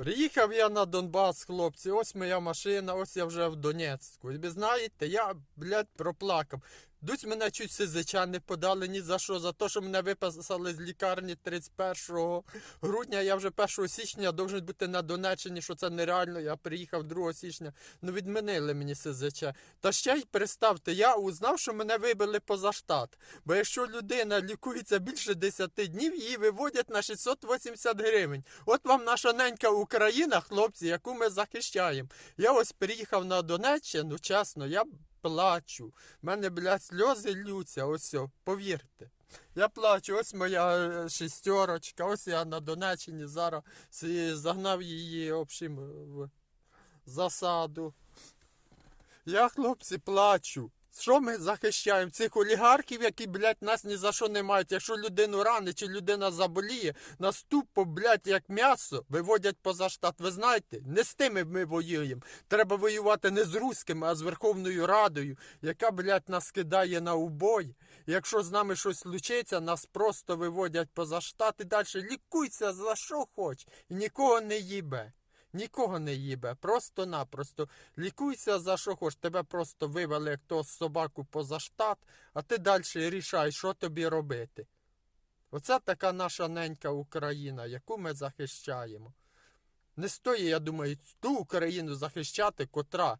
Приїхав я на Донбас, хлопці, ось моя машина, ось я вже в Донецьку. І ви знаєте, я, блядь, проплакав. Дуть мене чуть СЗЧ не подали ні за що, за те, що мене виписали з лікарні 31 грудня. Я вже 1 січня должен бути на Донеччині, що це нереально. Я приїхав 2 січня. Ну відмінили мені СЗЧ. Та ще й представте, я узнав, що мене вибили поза штат. Бо якщо людина лікується більше 10 днів, її виводять на 680 гривень. От вам наша ненька Україна, хлопці, яку ми захищаємо. Я ось приїхав на Донеччину, чесно, я плачу. У мене, блядь, сльози ллються, ось, повірте. Я плачу, ось моя е, шістерочка, ось я на Донеччині зараз загнав її общим в засаду. Я, хлопці, плачу. Що ми захищаємо? Цих олігархів, які, блядь, нас ні за що не мають. Якщо людину ранить чи людина заболіє, нас тупо, блядь, як м'ясо, виводять поза штат. Ви знаєте, не з тими ми воюємо. Треба воювати не з руськими, а з Верховною Радою, яка, блядь, нас кидає на убой. Якщо з нами щось случиться, нас просто виводять поза штат і далі лікуйся за що хоч. І нікого не їбе. Нікого не їбе, просто-напросто лікуйся за що хоч. Тебе просто вивели як того собаку поза штат, а ти далі рішай, що тобі робити. Оце така наша ненька Україна, яку ми захищаємо. Не стоїть, я думаю, ту Україну захищати, котра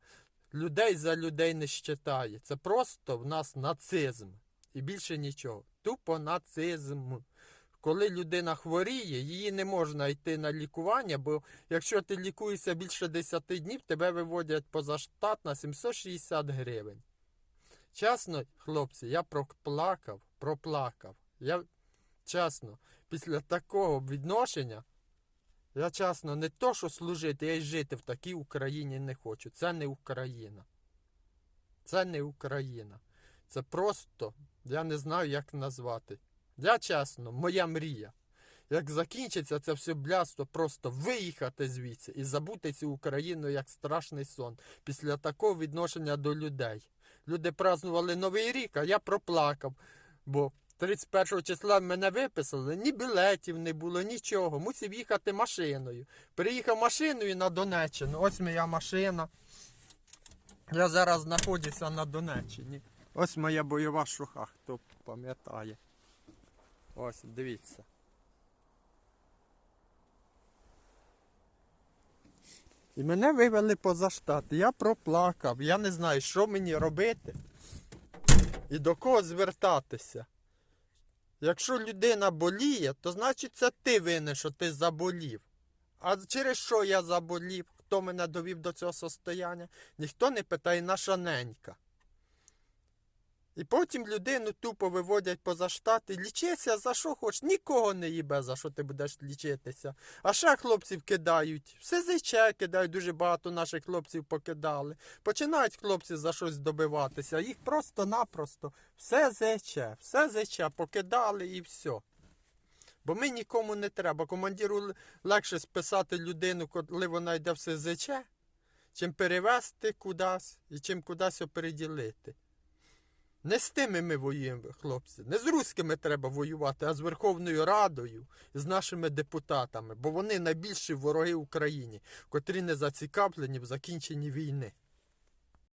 людей за людей не щитає. Це просто в нас нацизм. І більше нічого. Тупо нацизм. Коли людина хворіє, її не можна йти на лікування, бо якщо ти лікуєшся більше 10 днів, тебе виводять поза штат на 760 гривень. Чесно, хлопці, я проплакав, проплакав. Я чесно, після такого відношення, я чесно, не то, що служити, я й жити в такій Україні не хочу. Це не Україна. Це не Україна. Це просто, я не знаю, як назвати. Я чесно, моя мрія. Як закінчиться це все блядство, просто виїхати звідси і забути цю Україну як страшний сон після такого відношення до людей. Люди празднували Новий рік, а я проплакав, бо 31 числа мене виписали, ні білетів не було, нічого. Мусив їхати машиною. Приїхав машиною на Донеччину. Ось моя машина. Я зараз знаходжуся на Донеччині. Ось моя бойова шуха, хто пам'ятає. Ось, дивіться. І мене вивели поза штат. Я проплакав. Я не знаю, що мені робити і до кого звертатися. Якщо людина боліє, то значить це ти винен, що ти заболів. А через що я заболів? Хто мене довів до цього состояння? Ніхто не питає наша ненька. І потім людину тупо виводять поза штат і лічися за що хоч. Нікого не їбе, за що ти будеш лічитися. А ще хлопців кидають. Все зиче кидають, дуже багато наших хлопців покидали. Починають хлопці за щось добиватися. Їх просто-напросто все зече, все зече, покидали і все. Бо ми нікому не треба. Командиру легше списати людину, коли вона йде в СЗЧ, чим перевезти кудись і чим кудись опереділити. Не з тими ми воюємо, хлопці. Не з руськими треба воювати, а з Верховною Радою, з нашими депутатами, бо вони найбільші вороги Україні, котрі не зацікавлені в закінченні війни.